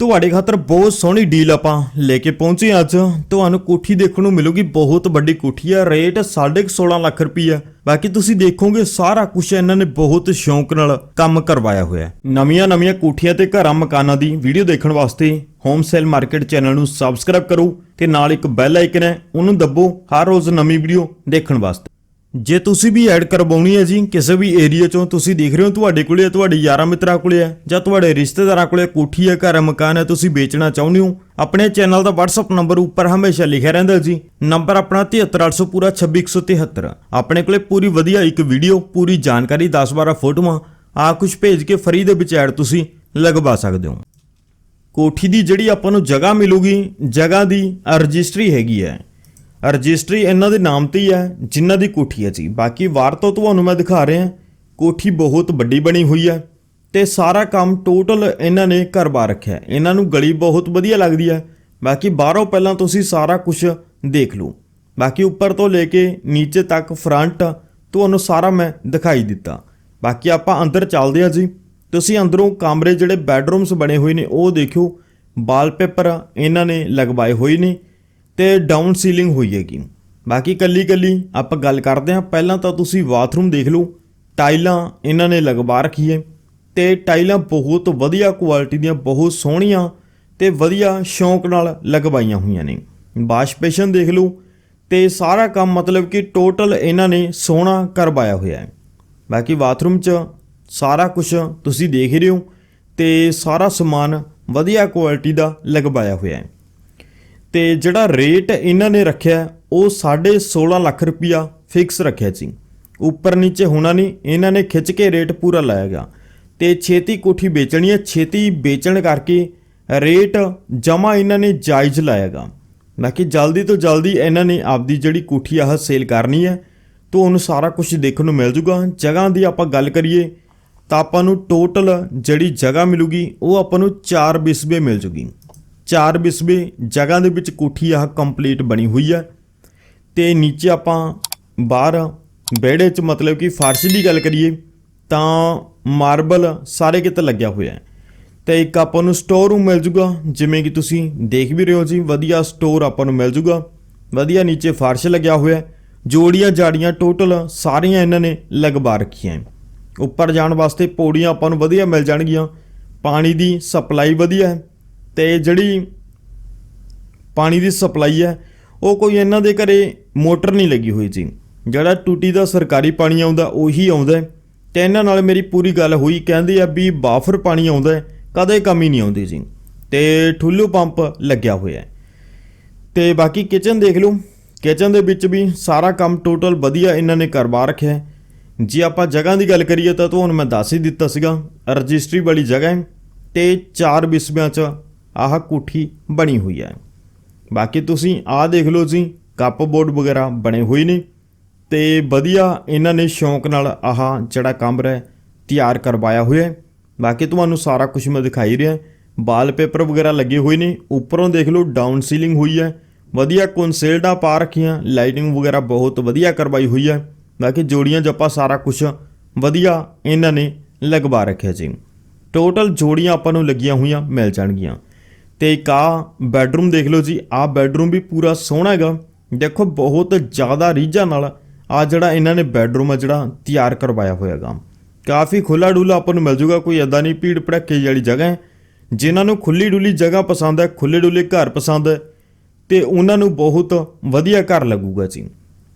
ਤੁਹਾਡੇ ਖਾਤਰ ਬਹੁਤ ਸੋਹਣੀ ਡੀਲ ਆਪਾਂ ਲੈ ਕੇ ਪਹੁੰਚੇ ਅੱਜ। ਤੁਹਾਨੂੰ ਕੋਠੀ ਦੇਖਣ ਨੂੰ ਮਿਲੂਗੀ, ਬਹੁਤ ਵੱਡੀ ਕੋਠੀ ਆ, ਰੇਟ 16.5 ਲੱਖ ਰੁਪਈਆ ਬਾਕੀ ਤੁਸੀਂ ਦੇਖੋਗੇ, ਸਾਰਾ ਕੁਝ ਇਹਨਾਂ ਨੇ ਬਹੁਤ ਸ਼ੌਂਕ ਨਾਲ ਕੰਮ ਕਰਵਾਇਆ ਹੋਇਆ ਨਵੀਆਂ ਨਵੀਆਂ ਕੋਠੀਆਂ ਤੇ ਘਰਾਂ ਮਕਾਨਾਂ ਦੀ ਵੀਡੀਓ ਦੇਖਣ ਵਾਸਤੇ ਹੋਮ ਸੇਲ ਮਾਰਕੀਟ ਚੈਨਲ ਨੂੰ ਸਬਸਕ੍ਰਾਈਬ ਕਰੋ ਤੇ ਨਾਲ ਇੱਕ ਬੈਲ ਆਈਕਨ ਹੈ, ਉਹਨੂੰ ਦੱਬੋ ਹਰ ਰੋਜ਼ ਨਵੀਂ ਵੀਡੀਓ ਦੇਖਣ ਵਾਸਤੇ। ਜੇ ਤੁਸੀਂ ਵੀ ਐਡ ਕਰਵਾਉਣੀ ਹੈ ਜੀ ਕਿਸੇ ਵੀ ਏਰੀਆ ਚੋਂ ਤੁਸੀਂ ਦੇਖ ਰਹੇ ਹੋ ਤੁਹਾਡੇ ਕੋਲੇ ਹੈ, ਤੁਹਾਡੇ ਯਾਰਾਂ ਮਿੱਤਰਾਂ ਕੋਲੇ ਹੈ ਜਾਂ ਤੁਹਾਡੇ ਰਿਸ਼ਤੇਦਾਰਾਂ ਕੋਲੇ ਕੋਠੀ ਹੈ ਘਰ ਹੈ ਮਕਾਨ ਹੈ ਤੁਸੀਂ ਵੇਚਣਾ ਚਾਹੁੰਦੇ ਹੋ ਆਪਣੇ ਚੈਨਲ ਦਾ WhatsApp ਨੰਬਰ ਉੱਪਰ ਹਮੇਸ਼ਾ ਲਿਖਿਆ ਰਹਿੰਦਾ ਜੀ। ਨੰਬਰ ਆਪਣਾ 73800 ਪੂਰਾ 26173 ਆਪਣੇ ਕੋਲੇ ਪੂਰੀ ਵਧੀਆ ਇੱਕ ਵੀਡੀਓ ਪੂਰੀ ਜਾਣਕਾਰੀ 10-12 ਫੋਟੋਆਂ ਆ ਕੁਝ ਭੇਜ ਕੇ ਫਰੀ ਦੇ ਵਿੱਚ ਐਡ ਤੁਸੀਂ ਲਗਵਾ ਸਕਦੇ ਹੋ। ਕੋਠੀ ਦੀ ਜਿਹੜੀ ਆਪਾਂ ਨੂੰ ਜਗ੍ਹਾ ਮਿਲੂਗੀ ਜਗ੍ਹਾ ਦੀ ਰਜਿਸਟਰੀ ਹੈਗੀ ਹੈ। ਰਜਿਸਟਰੀ ਇਹਨਾਂ ਦੇ ਨਾਮ ਤੇ ਹੀ ਹੈ, ਜਿਨ੍ਹਾਂ ਦੀ ਕੋਠੀ ਹੈ ਜੀ। ਬਾਕੀ ਵਾਰ ਤੋਂ ਤੁਹਾਨੂੰ ਮੈਂ ਦਿਖਾ ਰਿਹਾ, ਕੋਠੀ ਬਹੁਤ ਵੱਡੀ ਬਣੀ ਹੋਈ ਹੈ ਤੇ ਸਾਰਾ ਕੰਮ ਟੋਟਲ ਇਹਨਾਂ ਨੇ ਕਰਵਾ ਰੱਖਿਆ। ਇਹਨਾਂ ਨੂੰ ਗਲੀ ਬਹੁਤ ਵਧੀਆ ਲੱਗਦੀ ਹੈ। ਬਾਕੀ ਬਾਹਰੋਂ ਪਹਿਲਾਂ ਤੁਸੀਂ ਸਾਰਾ ਕੁਝ ਦੇਖ ਲਓ। ਬਾਕੀ ਉੱਪਰ ਤੋਂ ਲੈ ਕੇ ਨੀਚੇ ਤੱਕ ਫਰੰਟ ਤੁਹਾਨੂੰ ਸਾਰਾ ਮੈਂ ਦਿਖਾਈ ਦਿੱਤਾ। ਬਾਕੀ ਆਪਾਂ ਅੰਦਰ ਚੱਲਦੇ ਹਾਂ ਜੀ। ਤੁਸੀਂ ਅੰਦਰੋਂ ਕਮਰੇ ਜਿਹੜੇ ਬੈੱਡਰੂਮਸ ਬਣੇ ਹੋਏ ਨੇ, ਉਹ ਦੇਖਿਓ। ਵਾਲਪੇਪਰ ਇਹਨਾਂ ਨੇ ਲਗਵਾਏ ਹੋਏ ਨੇ। ਤੇ ਡਾਊਨ ਸੀਲਿੰਗ ਹੋਈ ਹੈਗੀ ਬਾਕੀ ਕੱਲੀ ਕੱਲੀ ਆਪਾਂ ਗੱਲ ਕਰਦੇ ਹਾਂ। ਪਹਿਲਾਂ ਤਾਂ ਤੁਸੀਂ ਬਾਥਰੂਮ ਦੇਖ ਲਓ। ਟਾਈਲਾਂ ਇਹਨਾਂ ਨੇ ਲਗਵਾ ਰੱਖੀ ਹੈ ਤੇ ਟਾਈਲਾਂ ਬਹੁਤ ਵਧੀਆ ਕੁਆਲਿਟੀ ਦੀਆਂ, ਬਹੁਤ ਸੋਹਣੀਆਂ ਤੇ ਵਧੀਆ ਸ਼ੌਂਕ ਨਾਲ ਲਗਵਾਈਆਂ ਹੋਈਆਂ ਨੇ। ਵਾਸ਼ ਬੇਸ਼ਨ ਦੇਖ ਲਓ। ਤੇ ਸਾਰਾ ਕੰਮ ਮਤਲਬ ਕਿ ਟੋਟਲ ਇਹਨਾਂ ਨੇ ਸੋਹਣਾ ਕਰਵਾਇਆ ਹੋਇਆ ਹੈ। ਬਾਕੀ ਬਾਥਰੂਮ 'ਚ ਸਾਰਾ ਕੁਝ ਤੁਸੀਂ ਦੇਖ ਰਹੇ ਹੋ। ਤੇ ਸਾਰਾ ਸਮਾਨ ਵਧੀਆ ਕੁਆਲਿਟੀ ਦਾ ਲਗਵਾਇਆ ਹੋਇਆ ਹੈ। ਤੇ ਜਿਹੜਾ ਰੇਟ ਇਹਨਾਂ ਨੇ ਰੱਖਿਆ ਹੈ, ਉਹ 16.5 ਲੱਖ ਰੁਪਿਆ ਫਿਕਸ ਰੱਖਿਆ ਸੀ। ਉੱਪਰ ਨੀਚੇ ਹੋਣਾ ਨਹੀਂ ਇਹਨਾਂ ਨੇ ਖਿੱਚ ਕੇ ਰੇਟ ਪੂਰਾ ਲਾਇਆ ਗਿਆ। ਤੇ ਛੇਤੀ ਕੋਠੀ ਵੇਚਣੀ ਹੈ ਛੇਤੀ ਵੇਚਣ ਕਰਕੇ ਰੇਟ ਜਮਾ ਇਹਨਾਂ ਨੇ ਜਾਇਜ਼ ਲਾਇਆ ਲਾਇਆਗਾ ਬਾਕੀ ਜਲਦੀ ਤੋਂ ਜਲਦੀ ਇਹਨਾਂ ਨੇ ਆਪਦੀ ਜਿਹੜੀ ਕੋਠੀ ਆਹ ਸੇਲ ਕਰਨੀ ਹੈ ਤੁਹਾਨੂੰ ਸਾਰਾ ਕੁਝ ਦੇਖਣ ਨੂੰ ਮਿਲ ਜੂਗਾ। ਜਗ੍ਹਾ ਦੀ ਆਪਾਂ ਗੱਲ ਕਰੀਏ ਤਾਂ ਆਪਾਂ ਨੂੰ ਟੋਟਲ ਜਿਹੜੀ ਜਗ੍ਹਾ ਮਿਲੂਗੀ ਉਹ ਆਪਾਂ ਨੂੰ 4 ਬਿਸਬੇ ਮਿਲ ਜੂਗੀ। ਚਾਰ ਬਿਸਬੇ ਜਗ੍ਹਾ ਦੇ ਵਿੱਚ ਕੋਠੀ ਆਹ ਕੰਪਲੀਟ ਬਣੀ ਹੋਈ ਹੈ। ਤੇ ਨੀਚੇ ਆਪਾਂ ਬਾਹਰ ਵਿਹੜੇ 'ਚ ਮਤਲਬ ਕਿ ਫਰਸ਼ ਦੀ ਗੱਲ ਕਰੀਏ ਤਾਂ ਮਾਰਬਲ ਸਾਰੇ ਕਿਤੇ ਲੱਗਿਆ ਹੋਇਆ ਹੈ। ਤੇ ਇੱਕ ਆਪਾਂ ਨੂੰ ਸਟੋਰ ਰੂਮ ਮਿਲ ਜੂਗਾ, ਜਿਵੇਂ ਕਿ ਤੁਸੀਂ ਦੇਖ ਵੀ ਰਹੇ ਹੋ ਜੀ, ਵਧੀਆ ਸਟੋਰ ਆਪਾਂ ਨੂੰ ਮਿਲ ਜੂਗਾ। ਵਧੀਆ ਨੀਚੇ ਫਰਸ਼ ਲੱਗਿਆ ਹੋਇਆ ਹੈ। ਜੋੜੀਆਂ ਜਾੜੀਆਂ ਟੋਟਲ ਸਾਰੀਆਂ ਇਹਨਾਂ ਨੇ ਲਗਵਾ ਰੱਖੀਆਂ ਉੱਪਰ ਜਾਣ ਵਾਸਤੇ ਪੌੜੀਆਂ ਆਪਾਂ ਨੂੰ ਵਧੀਆ ਮਿਲ ਜਾਣਗੀਆਂ। ਪਾਣੀ ਦੀ ਸਪਲਾਈ ਵਧੀਆ ਹੈ। ਤੇ ਜਿਹੜੀ ਪਾਣੀ ਦੀ ਸਪਲਾਈ ਹੈ, ਉਹ ਕੋਈ ਇਹਨਾਂ ਦੇ ਘਰੇ ਮੋਟਰ ਨਹੀਂ ਲੱਗੀ ਹੋਈ ਸੀ। ਜਿਹੜਾ ਟੂਟੀ ਦਾ ਸਰਕਾਰੀ ਪਾਣੀ ਆਉਂਦਾ, ਉਹੀ ਆਉਂਦਾ ਹੈ। ਤੇ ਇਹਨਾਂ ਨਾਲ ਮੇਰੀ ਪੂਰੀ ਗੱਲ ਹੋਈ, ਕਹਿੰਦੇ ਆ ਵੀ ਬਾਫਰ ਪਾਣੀ ਆਉਂਦਾ ਕਦੇ ਕਮੀ ਨਹੀਂ ਆਉਂਦੀ ਸੀ। ਤੇ ਠੁੱਲੂ ਪੰਪ ਲੱਗਿਆ ਹੋਇਆ ਹੈ। ਤੇ ਬਾਕੀ ਕਿਚਨ ਦੇਖ ਲਓ। ਕਿਚਨ ਦੇ ਵਿੱਚ ਵੀ ਸਾਰਾ ਕੰਮ ਟੋਟਲ ਵਧੀਆ ਇਹਨਾਂ ਨੇ ਕਰਵਾ ਰੱਖਿਆ ਜੇ ਆਪਾਂ ਜਗ੍ਹਾ ਦੀ ਗੱਲ ਕਰੀਏ ਤਾਂ ਤੁਹਾਨੂੰ ਮੈਂ ਦੱਸ ਹੀ ਦਿੱਤਾ ਸੀਗਾ, ਰਜਿਸਟਰੀ ਵਾਲੀ ਜਗ੍ਹਾ ਹੈ। ਤੇ ਚਾਰ ਬਿਸਬਿਆਂ 'ਚ ਆਹ ਕੋਠੀ ਬਣੀ ਹੋਈ ਹੈ। ਬਾਕੀ ਤੁਸੀਂ ਆਹ ਦੇਖ ਲਓ ਜੀ, ਕੱਪ ਬੋਰਡ ਵਗੈਰਾ ਬਣੇ ਹੋਏ ਨੇ ਤੇ ਵਧੀਆ ਇਹਨਾਂ ਨੇ ਸ਼ੌਂਕ ਨਾਲ ਆਹ ਜਿਹੜਾ ਕਮਰਾ ਹੈ, ਤਿਆਰ ਕਰਵਾਇਆ ਹੋਇਆ ਹੈ। ਬਾਕੀ ਤੁਹਾਨੂੰ ਸਾਰਾ ਕੁਝ ਮੈਂ ਦਿਖਾਈ ਰਿਹਾ। ਵਾਲਪੇਪਰ ਵਗੈਰਾ ਲੱਗੇ ਹੋਏ ਨੇ, ਉੱਪਰੋਂ ਦੇਖ ਲਓ ਡਾਊਨ ਸੀਲਿੰਗ ਹੋਈ ਹੈ। ਵਧੀਆ ਕਨਸੇਲਡਾ ਪਾ ਰੱਖੀਆਂ, ਲਾਈਟਿੰਗ ਵਗੈਰਾ ਬਹੁਤ ਵਧੀਆ ਕਰਵਾਈ ਹੋਈ ਹੈ। ਬਾਕੀ ਜੋੜੀਆਂ ਜੱਪਾ ਸਾਰਾ ਕੁਝ ਵਧੀਆ ਇਹਨਾਂ ਨੇ ਲਗਵਾ ਰੱਖਿਆ ਜੀ। ਟੋਟਲ ਜੋੜੀਆਂ ਆਪਾਂ ਨੂੰ ਲੱਗੀਆਂ ਹੋਈਆਂ, ਮਿਲ ਜਾਣਗੀਆਂ। ਤੇ ਇੱਕ ਆ ਬੈਡਰੂਮ ਦੇਖ ਲਓ ਜੀ ਆ ਬੈਡਰੂਮ ਵੀ ਪੂਰਾ ਸੋਹਣਾ ਹੈਗਾ। ਦੇਖੋ, ਬਹੁਤ ਜ਼ਿਆਦਾ ਰੀਝਾਂ ਨਾਲ ਆ ਜਿਹੜਾ ਇਹਨਾਂ ਨੇ ਬੈਡਰੂਮ ਆ ਜਿਹੜਾ ਤਿਆਰ ਕਰਵਾਇਆ ਹੋਇਆ ਹੈਗਾ। ਕਾਫੀ ਖੁੱਲਾ ਡੁੱਲਾ ਆਪਾਂ ਨੂੰ ਮਿਲ ਜੂਗਾ, ਕੋਈ ਐਦਾਂ ਨਹੀਂ, ਭੀੜ ਭੜੱਕੇ ਵਾਲੀ ਜਗ੍ਹਾ ਹੈ। ਜਿਨ੍ਹਾਂ ਨੂੰ ਖੁੱਲੀ ਡੁੱਲੀ ਜਗ੍ਹਾ ਪਸੰਦ ਹੈ ਖੁੱਲੇ ਡੁੱਲੇ ਘਰ ਪਸੰਦ ਹੈ, ਤੇ ਉਹਨਾਂ ਨੂੰ ਬਹੁਤ ਵਧੀਆ ਘਰ ਲੱਗੂਗਾ ਜੀ।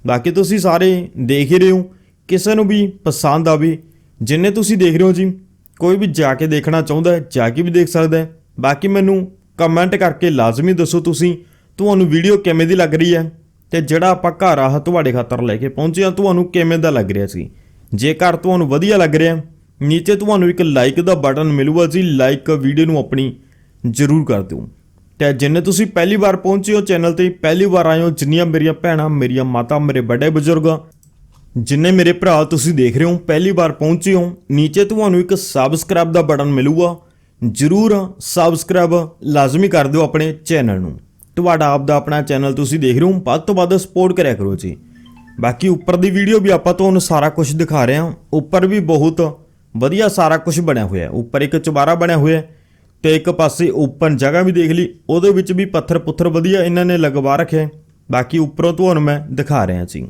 ਬਾਕੀ ਤੁਸੀਂ ਸਾਰੇ ਦੇਖ ਹੀ ਰਹੇ ਹੋ, ਕਿਸੇ ਨੂੰ ਵੀ ਪਸੰਦ ਆਵੇ, ਜਿੰਨੇ ਤੁਸੀਂ ਦੇਖ ਰਹੇ ਹੋ ਜੀ, ਕੋਈ ਵੀ ਜਾ ਕੇ ਦੇਖਣਾ ਚਾਹੁੰਦਾ ਹੈ, ਜਾ ਕੇ ਵੀ ਦੇਖ ਸਕਦਾ ਹੈ। ਬਾਕੀ ਮੈਨੂੰ ਕਮੈਂਟ ਕਰਕੇ ਲਾਜ਼ਮੀ ਦੱਸੋ ਤੁਸੀਂ, ਤੁਹਾਨੂੰ ਵੀਡੀਓ ਕਿਵੇਂ ਦੀ ਲੱਗ ਰਹੀ ਹੈ ਤੇ ਜਿਹੜਾ ਆਪਾਂ ਘਰ ਆਹ ਤੁਹਾਡੇ ਖਾਤਰ ਲੈ ਕੇ ਪਹੁੰਚੇ ਆ ਤੁਹਾਨੂੰ ਕਿਵੇਂ ਦਾ ਲੱਗ ਰਿਹਾ ਸੀ? ਜੇ ਘਰ ਤੁਹਾਨੂੰ ਵਧੀਆ ਲੱਗ ਰਿਹਾ, ਨੀਚੇ ਤੁਹਾਨੂੰ ਇੱਕ ਲਾਈਕ ਦਾ ਬਟਨ ਮਿਲੂਗਾ ਜੀ ਲਾਈਕ ਵੀਡੀਓ ਨੂੰ ਆਪਣੀ ਜ਼ਰੂਰ ਕਰ ਦਿਓ। ਤੇ ਜਿੰਨੇ ਤੁਸੀਂ ਪਹਿਲੀ ਵਾਰ ਪਹੁੰਚੇ ਹੋ ਚੈਨਲ ਤੇ, ਪਹਿਲੀ ਵਾਰ ਆਏ ਹੋ, ਜਿੰਨੀਆਂ ਮੇਰੀਆਂ ਭੈਣਾਂ, ਮੇਰੀਆਂ ਮਾਤਾ, ਮੇਰੇ ਵੱਡੇ ਬਜ਼ੁਰਗ, ਜਿੰਨੇ ਮੇਰੇ ਭਰਾ ਤੁਸੀਂ ਦੇਖ ਰਹੇ ਹੋ, ਪਹਿਲੀ ਵਾਰ ਪਹੁੰਚੇ ਹੋ, ਨੀਚੇ ਤੁਹਾਨੂੰ ਇੱਕ ਸਬਸਕ੍ਰਾਈਬ ਦਾ ਬਟਨ ਮਿਲੂਗਾ ਜਰੂਰ ਸਬਸਕ੍ਰਾਈਬ ਲਾਜ਼ਮੀ ਕਰ ਦਿਓ ਆਪਣੇ ਚੈਨਲ ਨੂੰ। ਤੁਹਾਡਾ ਆਪ ਦਾ ਆਪਣਾ ਚੈਨਲ ਤੁਸੀਂ ਦੇਖ ਰਹੇ ਹੋ, ਵੱਧ ਤੋਂ ਵੱਧ ਸਪੋਰਟ ਕਰਿਆ ਕਰੋ ਜੀ। ਬਾਕੀ ਉੱਪਰ ਦੀ ਵੀਡੀਓ ਵੀ ਆਪਾਂ ਤੁਹਾਨੂੰ ਸਾਰਾ ਕੁਝ ਦਿਖਾ ਰਹੇ ਹਾਂ। ਉੱਪਰ ਵੀ ਬਹੁਤ ਵਧੀਆ ਸਾਰਾ ਕੁਝ ਬਣਿਆ ਹੋਇਆ ਉੱਪਰ ਇੱਕ ਚੁਬਾਰਾ ਬਣਿਆ ਹੋਇਆ ਹੈ ਤੇ ਇੱਕ ਪਾਸੇ ਓਪਨ ਜਗ੍ਹਾ ਵੀ ਦੇਖ ਲਈ। ਉਹਦੇ ਵਿੱਚ ਵੀ ਪੱਥਰ ਪੁੱਥਰ ਵਧੀਆ ਇਹਨਾਂ ਨੇ ਲਗਵਾ ਰੱਖਿਆ ਬਾਕੀ ਉੱਪਰੋਂ ਤੁਹਾਨੂੰ ਮੈਂ ਦਿਖਾ ਰਿਹਾ ਜੀ।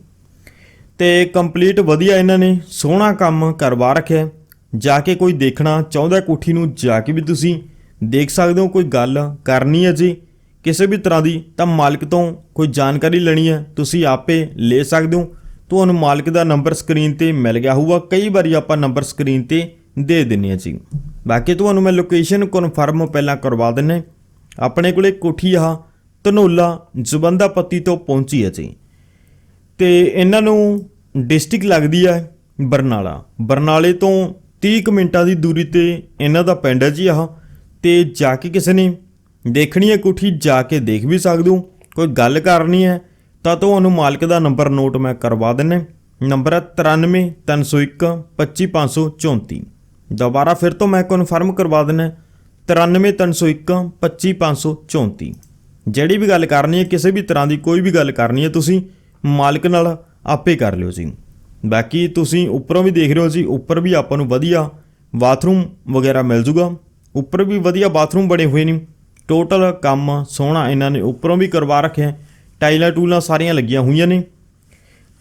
ਤੇ ਕੰਪਲੀਟ ਵਧੀਆ ਇਹਨਾਂ ਨੇ ਸੋਹਣਾ ਕੰਮ ਕਰਵਾ ਰੱਖਿਆ ਜਾ ਕੇ ਕੋਈ ਦੇਖਣਾ ਚਾਹੁੰਦਾ ਕੋਠੀ ਨੂੰ ਜਾ ਕੇ ਵੀ ਤੁਸੀਂ ਦੇਖ ਸਕਦੇ ਹੋ, ਕੋਈ ਗੱਲ ਕਰਨੀ ਹੈ ਜੀ। ਕਿਸੇ ਵੀ ਤਰ੍ਹਾਂ ਦੀ, ਤਾਂ ਮਾਲਕ ਤੋਂ ਕੋਈ ਜਾਣਕਾਰੀ ਲੈਣੀ ਹੈ, ਤੁਸੀਂ ਆਪੇ ਲੈ ਸਕਦੇ ਹੋ। ਤੁਹਾਨੂੰ ਮਾਲਕ ਦਾ ਨੰਬਰ ਸਕਰੀਨ ਤੇ ਮਿਲ ਗਿਆ ਹੋਊਗਾ। ਕਈ ਵਾਰੀ ਆਪਾਂ ਨੰਬਰ ਸਕਰੀਨ ਤੇ ਦੇ ਦਿੰਨੇ ਆ ਜੀ। ਬਾਕੀ ਤੁਹਾਨੂੰ ਮੈਂ ਲੋਕੇਸ਼ਨ ਕਨਫਰਮ ਪਹਿਲਾਂ ਕਰਵਾ ਦਿੰਨੇ ਆਪਣੇ ਕੋਲੇ ਕੋਠੀ ਆ, ਧਨੋਲਾ ਜਬੰਦਾ ਪੱਤੀ ਤੋਂ ਪਹੁੰਚੀ ਹੈ ਜੀ। ਤੇ ਇਹਨਾਂ ਨੂੰ ਡਿਸਟ੍ਰਿਕਟ ਲੱਗਦੀ ਹੈ ਬਰਨਾਲਾ। ਬਰਨਾਲੇ ਤੋਂ 30 ਕੁ ਮਿੰਟਾਂ ਦੀ ਦੂਰੀ ਤੇ ਇਹਨਾਂ ਦਾ ਪਿੰਡ ਹੈ ਜੀ ਆਹ। ਤੇ ਜਾ ਕੇ ਕਿਸੇ ਨੇ ਦੇਖਣੀ ਹੈ ਕੋਠੀ, ਜਾ ਕੇ ਦੇਖ ਵੀ ਸਕਦੇ ਹੋ। ਕੋਈ ਗੱਲ ਕਰਨੀ ਹੈ ਤਾਂ ਤੁਹਾਨੂੰ ਮਾਲਕ ਦਾ ਨੰਬਰ ਨੋਟ ਮੈਂ ਕਰਵਾ ਦਿੰਨੇ ਨੰਬਰ ਹੈ 93301 25534 ਦੁਬਾਰਾ ਫਿਰ ਤੋਂ ਮੈਂ ਕਨਫਰਮ ਕਰਵਾ ਦਿੰਨਾ 93301 25534 ਜਿਹੜੀ ਵੀ ਗੱਲ ਕਰਨੀ ਹੈ, ਕਿਸੇ ਵੀ ਤਰ੍ਹਾਂ ਦੀ ਕੋਈ ਵੀ ਗੱਲ ਕਰਨੀ ਹੈ, ਤੁਸੀਂ ਮਾਲਕ ਨਾਲ ਆਪੇ ਕਰ ਲਿਓ ਜੀ। ਬਾਕੀ ਤੁਸੀਂ ਉੱਪਰੋਂ ਵੀ ਦੇਖ ਰਹੇ ਹੋ ਜੀ, ਉੱਪਰ ਵੀ ਆਪਾਂ ਨੂੰ ਵਧੀਆ ਬਾਥਰੂਮ ਵਗੈਰਾ ਮਿਲ ਜੂਗਾ। ਉੱਪਰ ਵੀ ਵਧੀਆ ਬਾਥਰੂਮ ਬਣੇ ਹੋਏ ਨੇ। ਟੋਟਲ ਕੰਮ ਸੋਹਣਾ ਇਹਨਾਂ ਨੇ ਉੱਪਰੋਂ ਵੀ ਕਰਵਾ ਰੱਖਿਆ ਟਾਈਲਾਂ ਟੂਲਾਂ ਸਾਰੀਆਂ ਲੱਗੀਆਂ ਹੋਈਆਂ ਨੇ।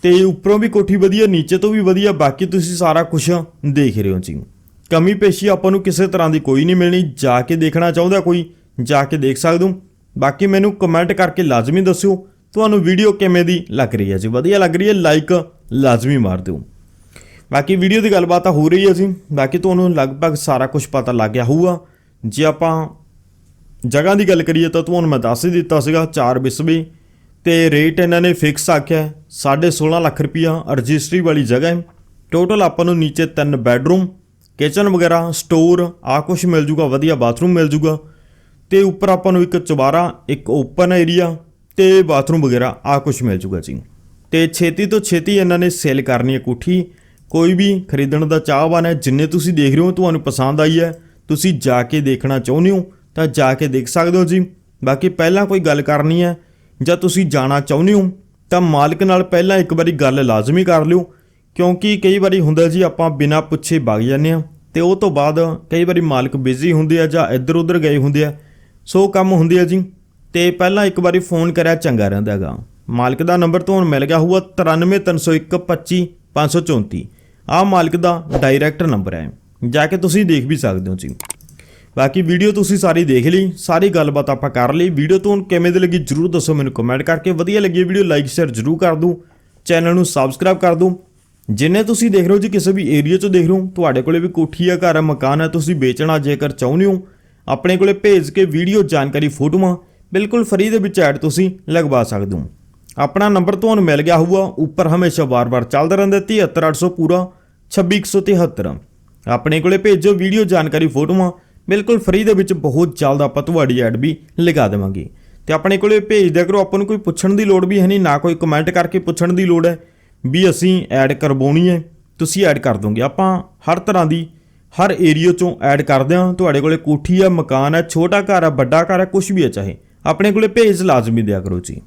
ਤੇ ਉੱਪਰੋਂ ਵੀ ਕੋਠੀ ਵਧੀਆ, ਨੀਚੇ ਤੋਂ ਵੀ ਵਧੀਆ, ਬਾਕੀ ਤੁਸੀਂ ਸਾਰਾ ਕੁਝ ਦੇਖ ਰਹੇ ਹੋ ਜੀ। ਕਮੀ ਪੇਸ਼ੀ ਆਪਾਂ ਨੂੰ ਕਿਸੇ ਤਰ੍ਹਾਂ ਦੀ ਕੋਈ ਨਹੀਂ ਮਿਲਣੀ। ਜਾ ਕੇ ਦੇਖਣਾ ਚਾਹੁੰਦਾ ਕੋਈ, ਜਾ ਕੇ ਦੇਖ ਸਕਦੇ ਹੋ। ਬਾਕੀ ਮੈਨੂੰ ਕਮੈਂਟ ਕਰਕੇ ਲਾਜ਼ਮੀ ਦੱਸਿਓ, ਤੁਹਾਨੂੰ ਵੀਡੀਓ ਕਿਵੇਂ ਦੀ ਲੱਗ ਰਹੀ ਹੈ ਜੀ? ਵਧੀਆ ਲੱਗ ਰਹੀ ਹੈ ਲਾਈਕ ਲਾਜ਼ਮੀ ਮਾਰ ਦਿਓ। ਬਾਕੀ ਵੀਡੀਓ ਦੀ ਗੱਲਬਾਤ ਤਾਂ ਹੋ ਰਹੀ ਹੈ ਜੀ। ਬਾਕੀ ਤੁਹਾਨੂੰ ਲਗਭਗ ਸਾਰਾ ਕੁਝ ਪਤਾ ਲੱਗ ਗਿਆ ਹੋਊਗਾ। ਜੇ ਆਪਾਂ ਜਗ੍ਹਾ ਦੀ ਗੱਲ ਕਰੀਏ ਤਾਂ ਤੁਹਾਨੂੰ ਮੈਂ ਦੱਸ ਹੀ ਦਿੱਤਾ ਸੀਗਾ 4 ਬਿਸਵੇ ਤੇ ਰੇਟ ਇਹਨਾਂ ਨੇ ਫਿਕਸ ਆਖਿਆ ਹੈ, ਸਾਢੇ 16 ਲੱਖ ਰੁਪਈਆ ਰਜਿਸਟਰੀ ਵਾਲੀ ਜਗ੍ਹਾ ਹੈ। ਟੋਟਲ ਆਪਾਂ ਨੂੰ ਨੀਚੇ ਤਿੰਨ ਬੈੱਡਰੂਮ ਕਿਚਨ ਵਗੈਰਾ ਸਟੋਰ ਆ ਕੁਝ ਮਿਲ ਜੂਗਾ ਵਧੀਆ ਬਾਥਰੂਮ ਮਿਲ ਜੂਗਾ। ਤੇ ਉੱਪਰ ਆਪਾਂ ਨੂੰ ਇੱਕ ਚੁਬਾਰਾ ਇੱਕ ਓਪਨ ਏਰੀਆ ਤੇ ਬਾਥਰੂਮ ਵਗੈਰਾ ਆ ਕੁਝ ਮਿਲ ਜੂਗਾ ਜੀ। ਤੇ ਛੇਤੀ ਤੋਂ ਛੇਤੀ ਇਹਨਾਂ ਨੇ ਸੇਲ ਕਰਨੀ ਹੈ ਕੋਠੀ। ਕੋਈ ਵੀ ਖਰੀਦਣ ਦਾ ਚਾਹਵਾਨ ਹੈ, ਜਿੰਨੇ ਤੁਸੀਂ ਦੇਖ ਰਹੇ ਹੋ, ਤੁਹਾਨੂੰ ਪਸੰਦ ਆਈ ਹੈ, ਤੁਸੀਂ ਜਾ ਕੇ ਦੇਖਣਾ ਚਾਹੁੰਦੇ ਹੋ, ਤਾਂ ਜਾ ਕੇ ਦੇਖ ਸਕਦੇ ਹੋ ਜੀ। ਬਾਕੀ ਪਹਿਲਾਂ ਕੋਈ ਗੱਲ ਕਰਨੀ ਹੈ, ਜਾਂ ਤੁਸੀਂ ਜਾਣਾ ਚਾਹੁੰਦੇ ਹੋ, ਤਾਂ ਮਾਲਕ ਨਾਲ ਪਹਿਲਾਂ ਇੱਕ ਵਾਰੀ ਗੱਲ ਲਾਜ਼ਮੀ ਕਰ ਲਿਓ, ਕਿਉਂਕਿ ਕਈ ਵਾਰੀ ਹੁੰਦਾ ਜੀ, ਆਪਾਂ ਬਿਨਾਂ ਪੁੱਛੇ ਵਗ ਜਾਂਦੇ ਆ ਤੇ ਉਹ ਤੋਂ ਬਾਅਦ ਕਈ ਵਾਰੀ ਮਾਲਕ ਬਿਜ਼ੀ ਹੁੰਦੇ ਆ ਜਾਂ ਇੱਧਰ ਉੱਧਰ ਗਏ ਹੁੰਦੇ ਆ। ਸੋ ਕੰਮ ਹੁੰਦੇ ਆ ਜੀ, ਤੇ ਪਹਿਲਾਂ ਇੱਕ ਵਾਰੀ ਫੋਨ ਕਰਿਆ, ਚੰਗਾ ਰਹਿੰਦਾ ਹੈਗਾ। ਮਾਲਕ ਦਾ ਨੰਬਰ ਤੁਹਾਨੂੰ ਮਿਲ ਗਿਆ ਹੋਊਗਾ 9330125534 ਆ ਮਾਲਕ ਦਾ ਡਾਇਰੈਕਟ ਨੰਬਰ ਹੈ। ਜਾ ਕੇ ਤੁਸੀਂ ਦੇਖ ਵੀ ਸਕਦੇ ਹੋ ਜੀ। ਬਾਕੀ ਵੀਡੀਓ ਤੁਸੀਂ ਸਾਰੀ ਦੇਖ ਲਈ, ਸਾਰੀ ਗੱਲਬਾਤ ਆਪਾਂ ਕਰ ਲਈ। ਵੀਡੀਓ ਤੁਹਾਨੂੰ ਕਿਵੇਂ ਦੀ ਲੱਗੀ ਜਰੂਰ ਦੱਸੋ ਮੈਨੂੰ ਕਮੈਂਟ ਕਰਕੇ। ਵਧੀਆ ਲੱਗੀ ਵੀਡੀਓ ਲਾਈਕ ਸ਼ੇਅਰ ਜਰੂਰ ਕਰ ਦਿਓ। ਚੈਨਲ ਨੂੰ ਸਬਸਕ੍ਰਾਈਬ ਕਰ ਦਿਓ। ਜਿੰਨੇ ਤੁਸੀਂ ਦੇਖ ਰਹੇ ਹੋ ਜੀ, ਕਿਸੇ ਵੀ ਏਰੀਆ 'ਚ ਦੇਖ ਰਹੇ ਹੋ, ਤੁਹਾਡੇ ਕੋਲੇ ਵੀ ਕੋਠੀ ਆ, ਘਰ ਆ, ਮਕਾਨ ਹੈ ਤੁਸੀਂ ਵੇਚਣਾ ਜੇਕਰ ਚਾਹੁੰਦੇ ਹੋ, ਆਪਣੇ ਕੋਲੇ ਭੇਜ ਕੇ ਵੀਡੀਓ ਜਾਣਕਾਰੀ ਫੋਟੋਆਂ ਬਿਲਕੁਲ ਫਰੀ ਦੇ ਵਿੱਚ ਐਡ ਤੁਸੀਂ ਲਗਵਾ ਸਕਦੇ ਹੋ। ਆਪਣਾ ਨੰਬਰ ਤੁਹਾਨੂੰ ਮਿਲ ਗਿਆ ਹੋਊਗਾ। ਉੱਪਰ ਹਮੇਸ਼ਾ ਵਾਰ-ਵਾਰ ਚੱਲਦਾ ਰਹਿੰਦਾ 73800 ਪੂਰਾ 26173 ਆਪਣੇ ਕੋਲੇ ਭੇਜੋ ਵੀਡੀਓ ਜਾਣਕਾਰੀ ਫੋਟੋਆਂ। ਬਿਲਕੁਲ ਫ੍ਰੀ ਦੇ ਵਿੱਚ ਬਹੁਤ ਜਲਦ ਆਪਾਂ ਤੁਹਾਡੀ ਐਡ ਵੀ ਲਗਾ ਦੇਵਾਂਗੇ। ਤੇ ਆਪਣੇ ਕੋਲੇ ਭੇਜ ਦਿਆ ਕਰੋ, ਆਪਾਂ ਨੂੰ ਕੋਈ ਪੁੱਛਣ ਦੀ ਲੋੜ ਵੀ ਹੈ ਨਹੀਂ, ਨਾ ਕੋਈ ਕਮੈਂਟ ਕਰਕੇ ਪੁੱਛਣ ਦੀ ਲੋੜ ਹੈ ਵੀ ਅਸੀਂ ਐਡ ਕਰਵਾਉਣੀ ਹੈ। ਤੁਸੀਂ ਐਡ ਕਰ ਦੋਗੇ। ਆਪਾਂ ਹਰ ਤਰ੍ਹਾਂ ਦੀ, ਹਰ ਏਰੀਆ ਚੋਂ ਐਡ ਕਰਦੇ ਹਾਂ। ਤੁਹਾਡੇ ਕੋਲੇ ਕੋਠੀ ਆ ਮਕਾਨ ਹੈ, ਛੋਟਾ ਘਰ ਆ ਵੱਡਾ ਘਰ ਹੈ ਕੁਝ ਵੀ ਹੈ ਚਾਹੇ। ਆਪਣੇ ਕੋਲੇ ਭੇਜ ਲਾਜ਼ਮੀ ਦਿਆ ਕਰੋ ਜੀ।